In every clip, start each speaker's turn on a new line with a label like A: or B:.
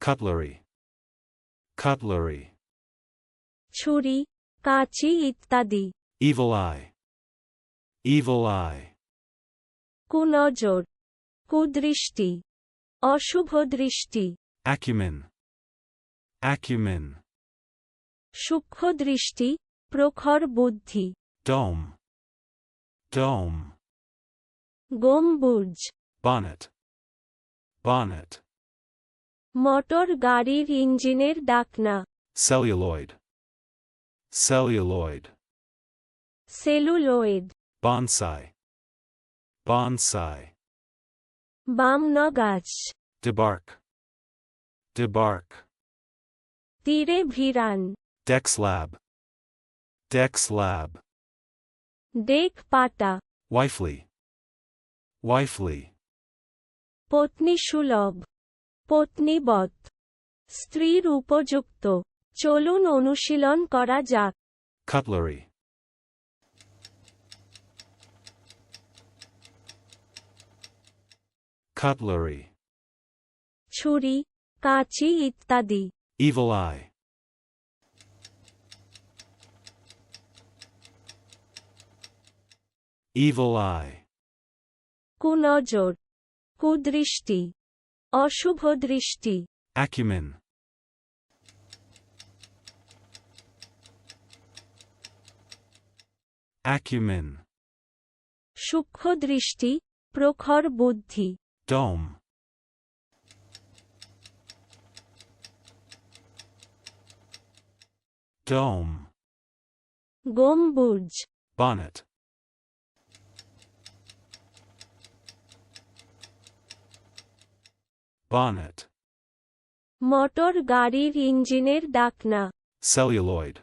A: cutlery, cutlery,
B: ছুরি কাঁচি ইত্যাদি
A: evil eye, evil eye,
B: কুনজর কুদৃষ্টি অশুভ দৃষ্টি
A: acumen, acumen,
B: সূক্ষ্ম দৃষ্টি প্রখর বুদ্ধি
A: dome, dome,
B: গম্বুজ
A: bonnet, bonnet,
B: মোটর গাড়ির ইঞ্জিনের ডাকনা
A: celluloid, celluloid,
B: সেলুলোয়েড
A: bonsai, bonsai,
B: বামন গাছ
A: debark, debark,
B: তীরে ভিরান
A: deck slab, deck slab,
B: deck পাটা
A: wifely, wifely,
B: পত্নী সুলভ পত্নীবৎ। স্ত্রীর উপযুক্ত চলুন অনুশীলন করা যাক।
A: Cutlery, cutlery,
B: ছুরি কাঁচি ইত্যাদি।
A: Evil eye, evil eye,
B: কুনজর। কুদৃষ্টি। অশুভ দৃষ্টি।
A: অ্যাকিউমেন অ্যাকিউমেন
B: সূক্ষ্ম দৃষ্টি প্রখর বুদ্ধি।
A: টম টম
B: গম্বুজ।
A: বানট bonnet,
B: মোটর গাড়ির ইঞ্জিনের ডাকনা
A: celluloid,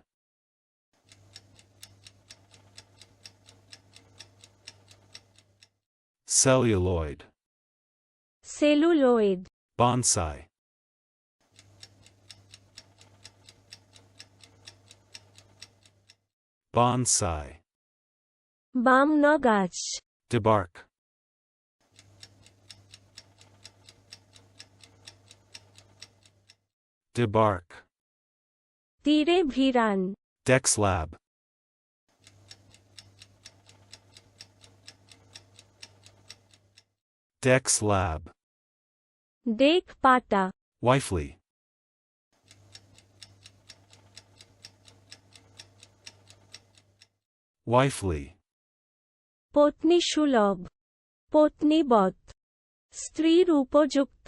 A: celluloid,
B: সেলুলোয়েড
A: bonsai, bonsai,
B: বামন গাছ
A: debark, Debark,
B: তীরে ভিরান
A: deck slab, deck slab,
B: deck পাটা
A: wifely, wifely,
B: পত্নী সুলভ পত্নীবৎ স্ত্রীর উপযুক্ত